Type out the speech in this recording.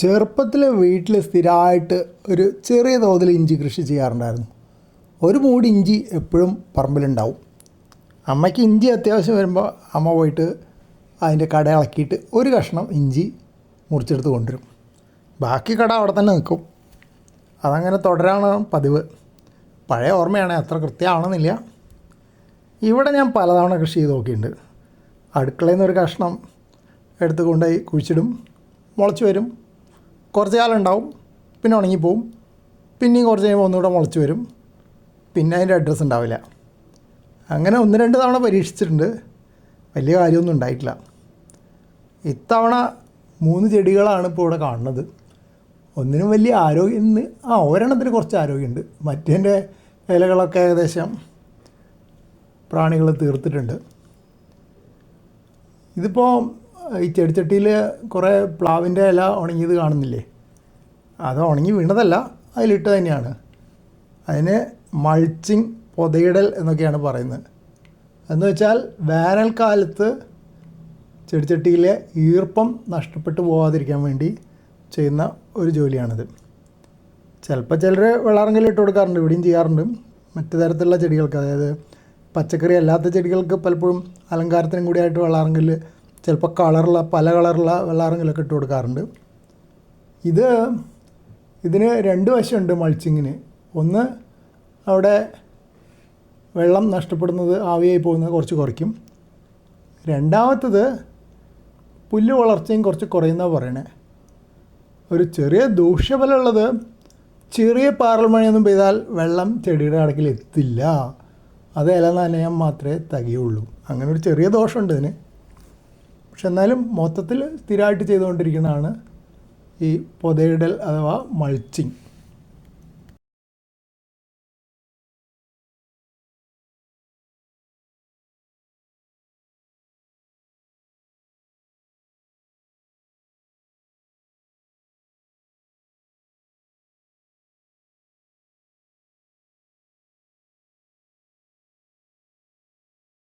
ചെറുപ്പത്തിൽ വീട്ടിൽ സ്ഥിരമായിട്ട് ഒരു ചെറിയ തോതിൽ ഇഞ്ചി കൃഷി ചെയ്യാറുണ്ടായിരുന്നു. ഒരു മൂടി ഇഞ്ചി എപ്പോഴും പറമ്പിലുണ്ടാവും. അമ്മയ്ക്ക് ഇഞ്ചി അത്യാവശ്യം വരുമ്പോൾ അമ്മ പോയിട്ട് അതിന്റെ കട ഇളക്കിയിട്ട് ഒരു കഷ്ണം ഇഞ്ചി മുറിച്ചെടുത്ത് കൊണ്ടുവരും. ബാക്കി കട അവിടെ തന്നെ നിൽക്കും. അതങ്ങനെ തുടരാണ് പതിവ്. പഴയ ഓർമ്മയാണ് അത്ര കൃത്യമാണെന്നില്ല ഇവിടെ ഞാൻ പലതവണ കൃഷി ചെയ്ത് നോക്കിയിട്ടുണ്ട്. അടുക്കളയിൽ നിന്ന് ഒരു കഷ്ണം എടുത്ത് കൊണ്ടുപോയി കുഴിച്ചിടും മുളച്ച് വരും. കുറച്ച് കാലം ഉണ്ടാവും പിന്നെ ഉണങ്ങിപ്പോവും. പിന്നെയും കുറച്ച് കഴിയുമ്പോൾ ഒന്നുകൂടെ മുളച്ച് വരും. പിന്നെ അതിന്റെ അഡ്രസ്സ് ഉണ്ടാവില്ല. അങ്ങനെ ഒന്ന് രണ്ട് തവണ പരീക്ഷിച്ചിട്ടുണ്ട്. വലിയ കാര്യമൊന്നും ഉണ്ടായിട്ടില്ല. ഇത്തവണ മൂന്ന് ചെടികളാണ് ഇപ്പോൾ ഇവിടെ കാണുന്നത്. ഒന്നിനും വലിയ ആരോഗ്യം ഇന്ന് ആ ഒരെണ്ണത്തിന് കുറച്ച് ആരോഗ്യമുണ്ട്. മറ്റേന്റെ ഇലകളൊക്കെ ഏകദേശം പ്രാണികൾ തീർത്തിട്ടുണ്ട്. ഇതിപ്പോൾ ഈ ചെടിച്ചട്ടിയിൽ കുറേ പ്ലാവിന്റെ ഇല ഉണങ്ങിയത് കാണുന്നില്ലേ? അത് ഉണങ്ങി വീണതല്ല അതിലിട്ട് തന്നെയാണ്. അതിന് മൾച്ചിങ് പൊതയിടൽ എന്നൊക്കെയാണ് പറയുന്നത്. എന്ന് വെച്ചാൽ വേനൽക്കാലത്ത് ചെടിച്ചട്ടിയിലെ ഈർപ്പം നഷ്ടപ്പെട്ടു പോകാതിരിക്കാൻ വേണ്ടി ചെയ്യുന്ന ഒരു ജോലിയാണിത്. ചിലപ്പോൾ ചിലർ വെള്ളാറങ്കിൽ ഇട്ട് കൊടുക്കാറുണ്ട് ഇവിടെയും ചെയ്യാറുണ്ട്. മറ്റു തരത്തിലുള്ള ചെടികൾക്ക് അതായത് പച്ചക്കറി അല്ലാത്ത ചെടികൾക്ക് പലപ്പോഴും അലങ്കാരത്തിനും കൂടിയായിട്ട് വെള്ളാറങ്കൽ ചിലപ്പോൾ കളറുള്ള പല കളറുള്ള വെള്ളാറങ്ങളൊക്കെ ഇട്ട് കൊടുക്കാറുണ്ട്. ഇത് ഇതിന് രണ്ട് വശമുണ്ട് മൾച്ചിങ്ങിന്. ഒന്ന് അവിടെ വെള്ളം നഷ്ടപ്പെടുന്നത് ആവിയായി പോകുന്നത് കുറച്ച് കുറയ്ക്കും. രണ്ടാമത്തത് പുല്ല് വളർച്ചയും കുറച്ച് കുറയുന്ന പറയണേ. ഒരു ചെറിയ ദൂഷ്യഫലമുള്ളത് ചെറിയ പാറൽ മഴയൊന്നും പെയ്താൽ വെള്ളം ചെടിയുടെ അടക്കിൽ എത്തില്ല. അത് ഇല നനയാൻ മാത്രമേ തകയുള്ളൂ. അങ്ങനെ ഒരു ചെറിയ ദോഷമുണ്ട് ഇതിന്. പക്ഷെ എന്നാലും മൊത്തത്തിൽ സ്ഥിരമായിട്ട് ചെയ്തുകൊണ്ടിരിക്കുന്നതാണ് ഈ പൊതയിടൽ അഥവാ മൾച്ചിങ്